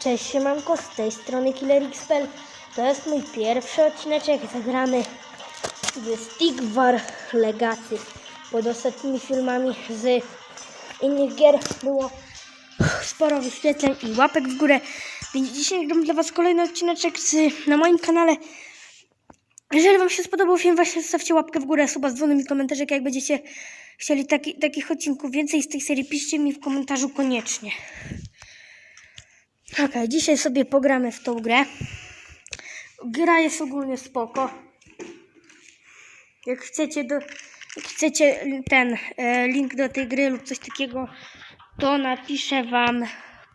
Cześć, siemanko, z tej strony KillerXPL. To jest mój pierwszy odcineczek. Zagramy w Stick War Legacy. Pod ostatnimi filmami z innych gier było sporo wyświetleń i łapek w górę. Więc dzisiaj gram dla Was kolejny odcineczek z, na moim kanale. Jeżeli Wam się spodobał film, właśnie zostawcie łapkę w górę, suba z dzwonem i komentarzek, jak będziecie chcieli taki, takich odcinków więcej z tej serii, piszcie mi w komentarzu koniecznie. Okej, dzisiaj sobie pogramy w tą grę. Gra jest ogólnie spoko. Jak chcecie do, jak chcecie ten e, link do tej gry lub coś takiego, to napiszę wam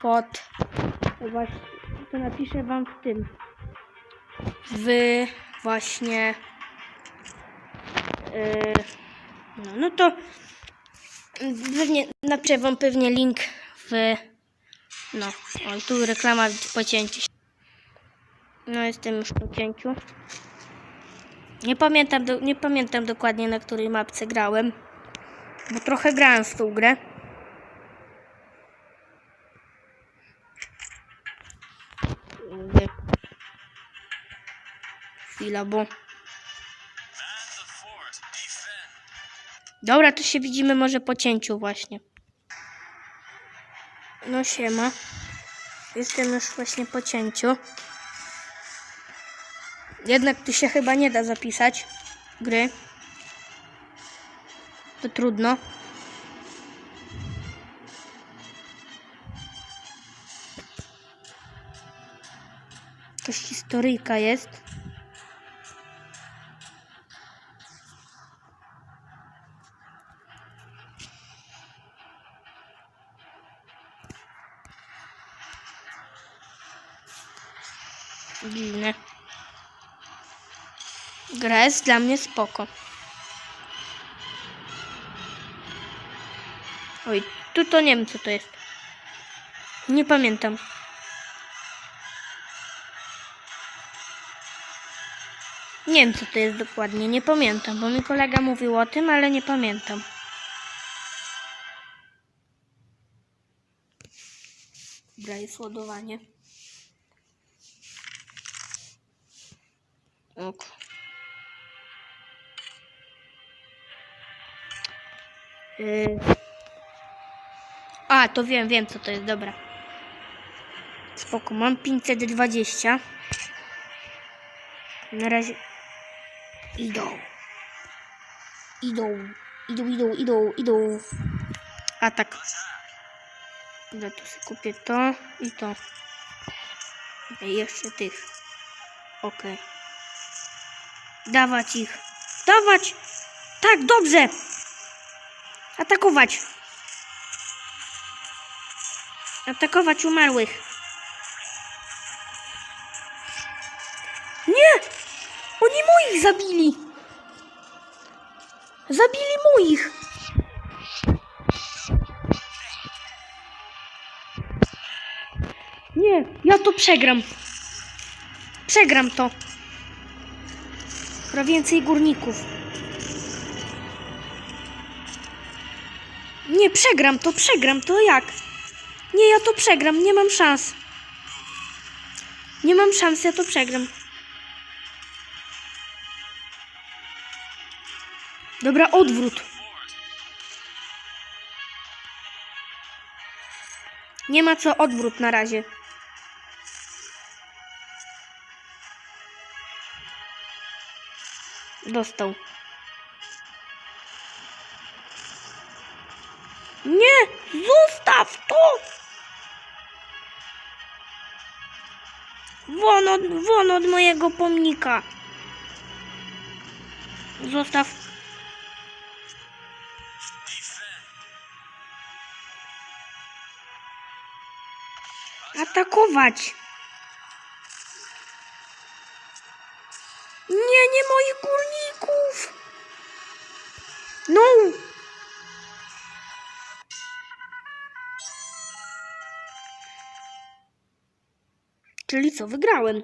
pod właśnie, to napiszę wam w tym w właśnie e, no, no to pewnie napiszę wam pewnie link w no, o, tu reklama po cięciu. No, jestem już po cięciu. Nie pamiętam, do, nie pamiętam dokładnie na której mapce grałem, bo trochę grałem w tą grę. Chwila, bo... Dobra, to się widzimy może po cięciu właśnie. No siema. Jestem już właśnie po cięciu. Jednak tu się chyba nie da zapisać gry. To trudno. Jakaś historyjka jest. Jest dla mnie spoko. Oj, tu to nie wiem co to jest. Nie pamiętam. Nie wiem co to jest dokładnie, nie pamiętam, bo mi kolega mówił o tym, ale nie pamiętam. Dobra, jest ładowanie. Ok. Yy. A, to wiem, wiem co to jest, dobra. Spoko, mam 520. Na razie idą. Idą, idą, idą, idą, idą. A tak. Dobra, to sobie kupię to i to. I jeszcze tych. Okej. Dawać ich. Dawać! Tak, dobrze! Atakować! Atakować umarłych. Nie! Oni moich zabili! Zabili moich! Nie, ja to przegram. Przegram to. Pra więcej górników. Nie, przegram to, przegram to jak? Nie, ja to przegram, nie mam szans. Nie mam szans, ja to przegram. Dobra, odwrót. Nie ma co odwrót na razie. Dostał. Nie! Zostaw to! Won od, won od mojego pomnika. Zostaw. Atakować. Czyli co, wygrałem.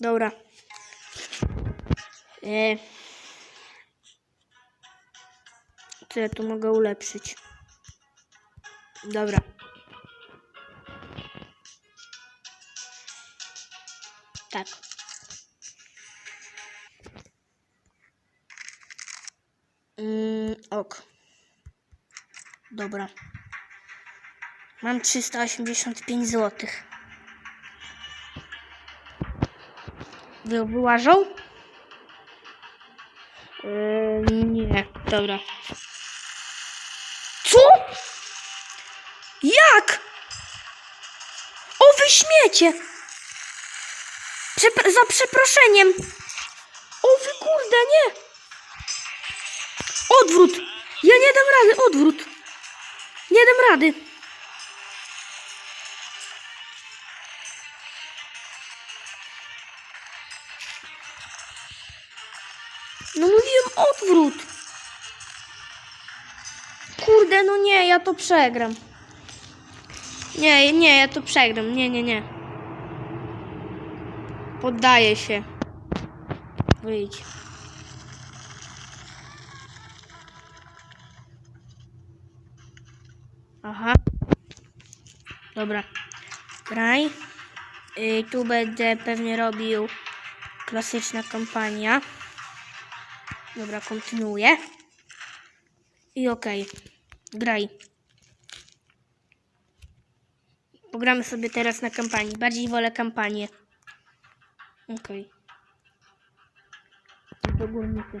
Dobra. E... Co ja tu mogę ulepszyć? Dobra. Tak. Mm, ok. Dobra. Mam 385 zł. Wyłażą? Yy, nie, dobra. Co? Jak? O, wy śmiecie! Przepra- za przeproszeniem. O, wy kurde, nie! Odwrót! Ja nie dam rady, odwrót! Nie dam rady. Odwrót. Kurde, no nie, ja to przegram. Nie, nie, ja to przegram. Nie, nie, nie. Poddaję się. Wyjdź. Aha. Dobra. Graj. Y, tu będę pewnie robił klasyczna kampania. Dobra, kontynuuję. I okej. Graj. Pogramy sobie teraz na kampanii. Bardziej wolę kampanię. Okej. Górnicy.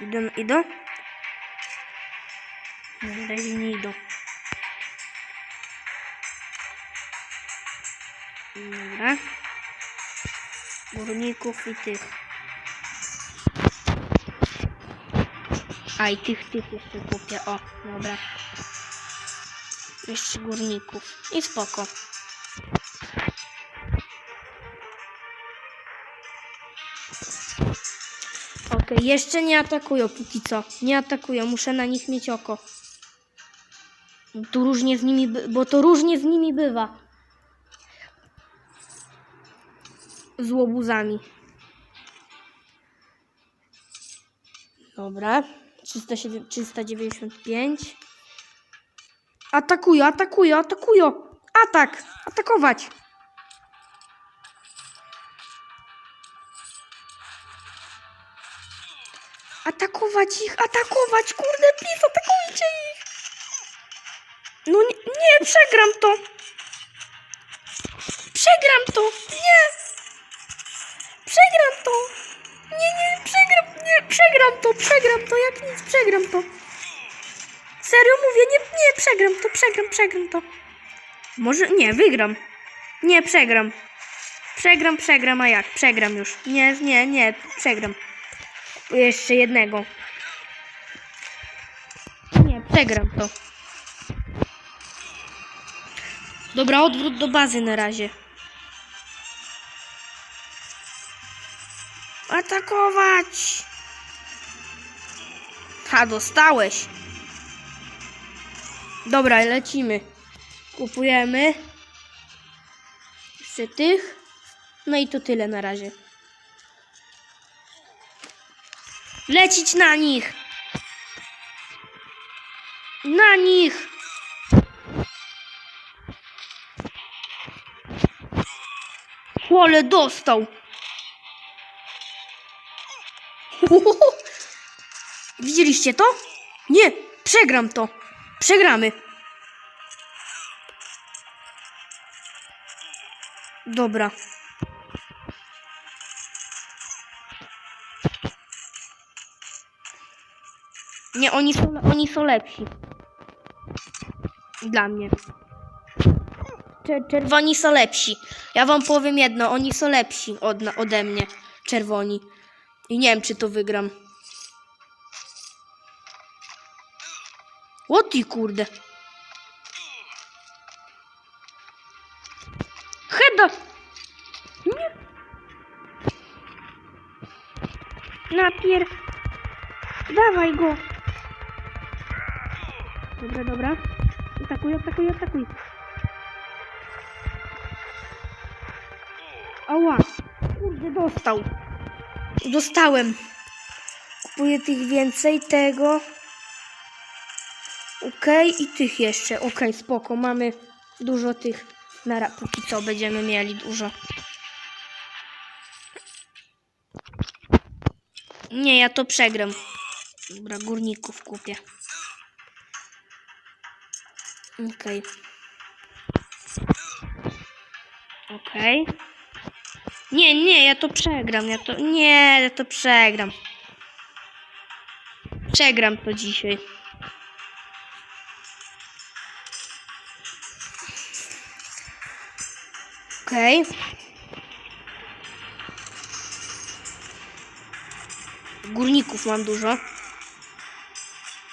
Idą, idą? Na razie nie idą. Dobra. Górników i tych. A i tych, tych jeszcze kupię. O, dobra. Jeszcze górników. I spoko. Okej, jeszcze nie atakują póki co. Nie atakują, muszę na nich mieć oko. Tu różnie z nimi, bo to różnie z nimi bywa. Z łobuzami. Dobra. 307 395. Atakują, atakują, atakują. Atak! Atakować! Atakować ich, atakować! Kurde, pis, atakujcie ich! No nie, nie, przegram to! Przegram to! Nie! Przegram, to, przegram to, jak nic, przegram to. Serio mówię, nie, nie, przegram to, przegram, przegram to. Może, nie, wygram. Nie, przegram. Przegram, przegram, a jak? Przegram już. Nie, nie, nie, przegram. Jeszcze jednego. Nie, przegram to. Dobra, odwrót do bazy na razie. Atakować! Ha, dostałeś. Dobra, lecimy. Kupujemy. Jeszcze tych. No i to tyle na razie. Lecić na nich! Na nich! Ole dostał! Widzieliście to? Nie! Przegram to! Przegramy! Dobra. Nie, oni są, oni są lepsi. Dla mnie. Czer- Czerwoni są lepsi. Ja wam powiem jedno, oni są lepsi od, ode mnie. Czerwoni. I nie wiem, czy to wygram. O ty kurde. Heda! Nie. Napier... Dawaj go! Dobra, dobra. Atakuj, atakuj, atakuj. Ała! Kurde, dostał. Dostałem. Kupuję tych więcej tego. Okej, i tych jeszcze. Okej, spoko. Mamy dużo tych. Nara, póki co będziemy mieli dużo. Nie, ja to przegram. Dobra, górników kupię. Okej. Okej. Nie, nie, ja to przegram. Ja to. Nie, ja to przegram. Przegram to dzisiaj. Okej. Górników mam dużo.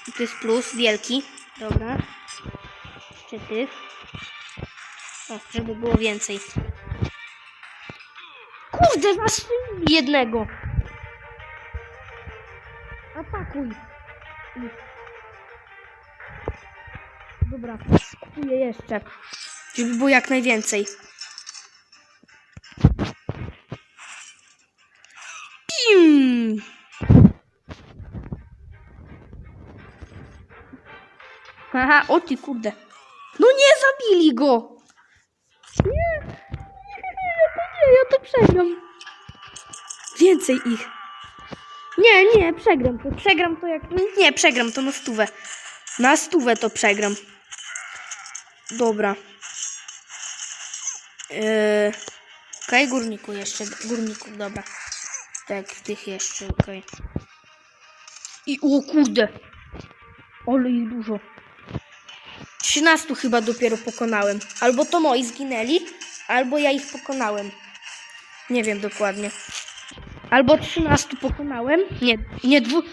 I To jest plus, wielki. Dobra. Jeszcze tych. O, żeby było więcej. Kurde, masz jednego. Atakuj. Dobra, kupuję jeszcze. Żeby było jak najwięcej. Haha, o ty kurde. No nie zabili go! Nie, ja to nie, ja to przegram. Więcej ich. Nie, nie, przegram to. Przegram to jak. Nie, przegram to na stówę. Na stówę to przegram. Dobra. Yy, okej, górniku jeszcze. Górniku, dobra. Tak, tych jeszcze, okej. I o kurde. Ale ich dużo. 13 chyba dopiero pokonałem. Albo to moi zginęli, albo ja ich pokonałem. Nie wiem dokładnie. Albo 13 pokonałem. Nie, nie dwu.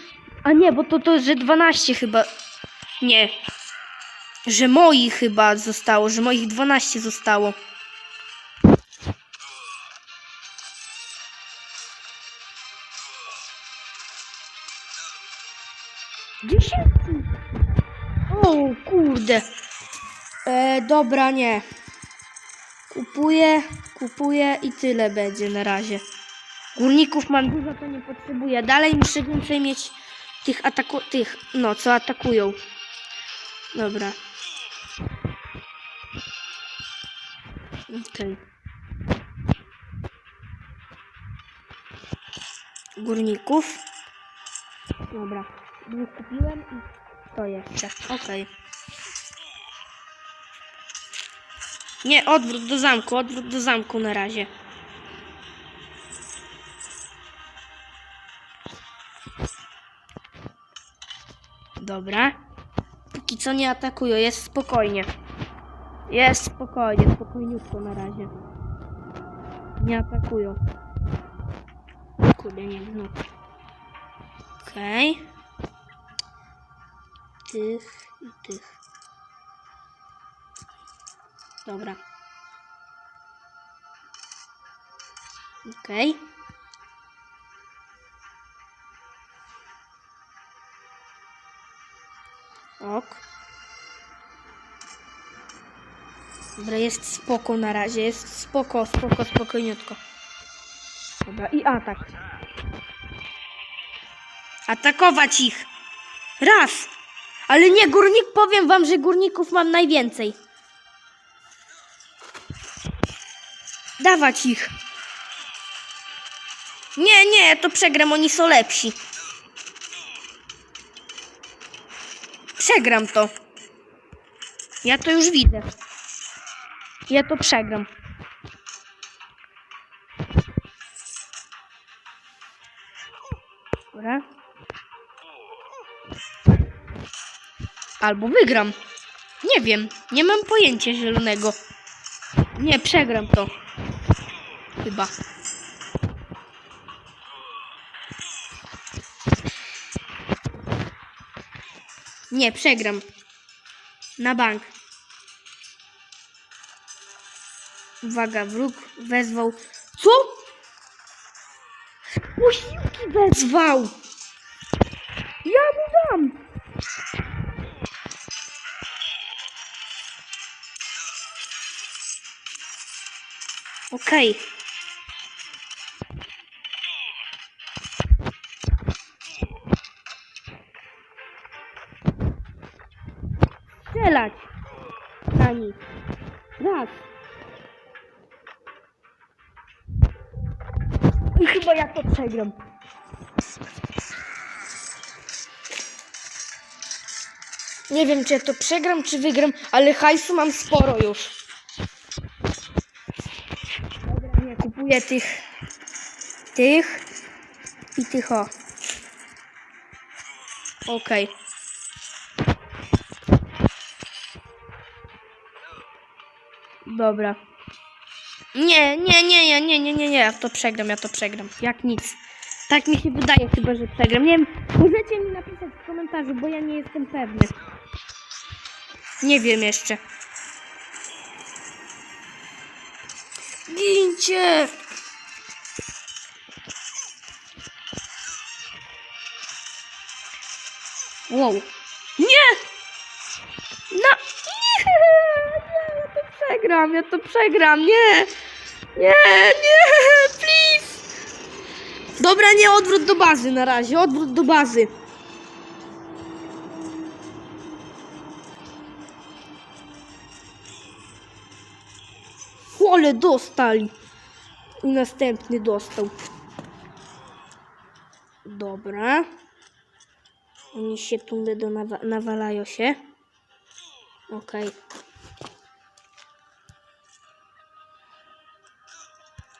A nie, bo to to, że 12 chyba. Nie. Że moi chyba zostało, że moich 12 zostało. Dziesięciu. O kurde. E, dobra, nie. Kupuję, kupuję i tyle będzie na razie. Górników mam dużo, to nie potrzebuję. Dalej muszę więcej mieć tych ataku... tych, no, co atakują. Dobra. Okej. Górników. Dobra. Dwóch kupiłem i to jeszcze. Okej. Nie, odwrót do zamku, odwrót do zamku na razie. Dobra. Póki co nie atakują, jest spokojnie. Jest spokojnie, spokojniutko na razie. Nie atakują. Kurde, nie no. Okej. Tych i tych. Dobra. Okej. Ok. Dobra, jest spoko na razie. Jest spoko, spoko, spokojniutko. Dobra, i atak. Atakować ich! Raz! Ale nie, górnik, powiem wam, że górników mam najwięcej. Dawać ich. Nie, nie, to przegram, oni są lepsi. Przegram to. Ja to już widzę. Ja to przegram. Dobra. Albo wygram. Nie wiem. Nie mam pojęcia zielonego. Nie, przegram to. Chyba. Nie, przegram. Na bank. Uwaga, wróg wezwał. Co? Posiłki wezwał! Ja mu dam! Okej. strzelać przegram. Nie wiem, czy ja to przegram, czy wygram, ale hajsu mam sporo już. Dobra, nie kupuję tych, tych i tych o. Okej. Dobra. Nie, nie, nie, nie, nie, nie, nie, nie, ja to przegram, ja to przegram. Jak nic. Tak mi się wydaje chyba, że przegram. Nie wiem, możecie mi napisać w komentarzu, bo ja nie jestem pewny. Nie wiem jeszcze. Gincie! Wow. Nie! No, nie, nie, ja to przegram, ja to przegram, nie! Nie, nie, please! Dobra, nie, odwrót do bazy na razie, odwrót do bazy. Ale dostali. I następny dostał. Dobra. Oni się tu nawalają się. Okej.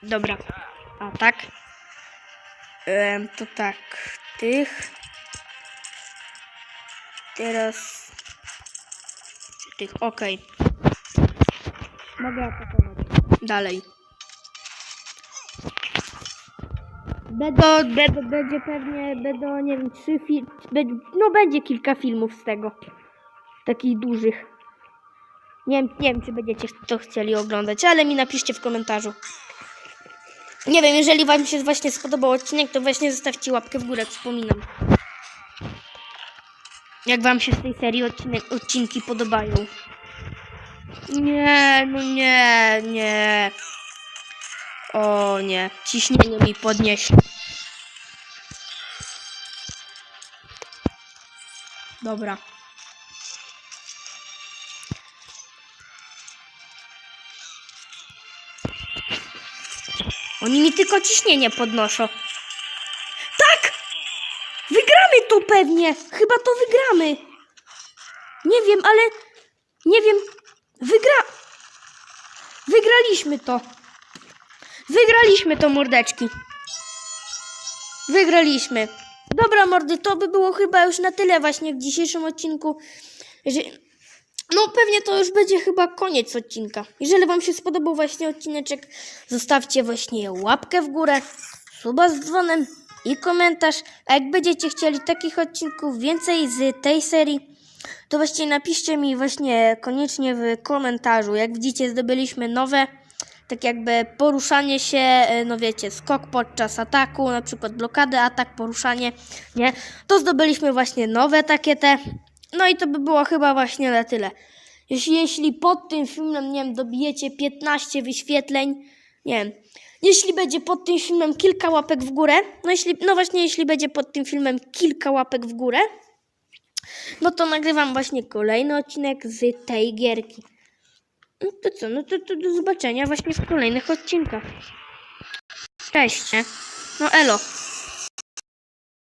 Dobra. A tak. To tak. Tych. Teraz. Tych. Okej. Mogę atakować. Dalej. Będą, będą, będzie pewnie, będą, nie wiem, trzy filmy, no będzie kilka filmów z tego. Takich dużych. Nie nie wiem, czy będziecie to chcieli oglądać, ale mi napiszcie w komentarzu. Nie wiem, jeżeli wam się właśnie spodobał odcinek, to właśnie zostawcie łapkę w górę, przypominam. Jak wam się z tej serii odcinek, odcinki podobają. Nie, no nie, nie. O nie, ciśnienie mi podnieśli. Dobra. Oni mi tylko ciśnienie podnoszą. Tak! Wygramy to pewnie! Chyba to wygramy! Nie wiem, ale... Nie wiem. Wygra... Wygraliśmy to. Wygraliśmy to, mordeczki. Wygraliśmy. Dobra, mordy, to by było chyba już na tyle właśnie w dzisiejszym odcinku. Że... No pewnie to już będzie chyba koniec odcinka. Jeżeli wam się spodobał właśnie odcineczek, zostawcie właśnie łapkę w górę, suba z dzwonem i komentarz. A jak będziecie chcieli takich odcinków więcej z tej serii, to właśnie napiszcie mi właśnie koniecznie w komentarzu. Jak widzicie, zdobyliśmy nowe, tak jakby poruszanie się, e, no wiecie, skok podczas ataku, na przykład blokady, atak, poruszanie, nie? To zdobyliśmy właśnie nowe takie te. No i to by było chyba właśnie na tyle. Jeśli, jeśli pod tym filmem, nie wiem, dobijecie 15 wyświetleń, nie wiem, jeśli będzie pod tym filmem kilka łapek w górę, no jeśli, no właśnie, jeśli będzie pod tym filmem kilka łapek w górę, no to nagrywam właśnie kolejny odcinek z tej gierki. No to co, no to, to do zobaczenia właśnie w kolejnych odcinkach. Cześć? No elo.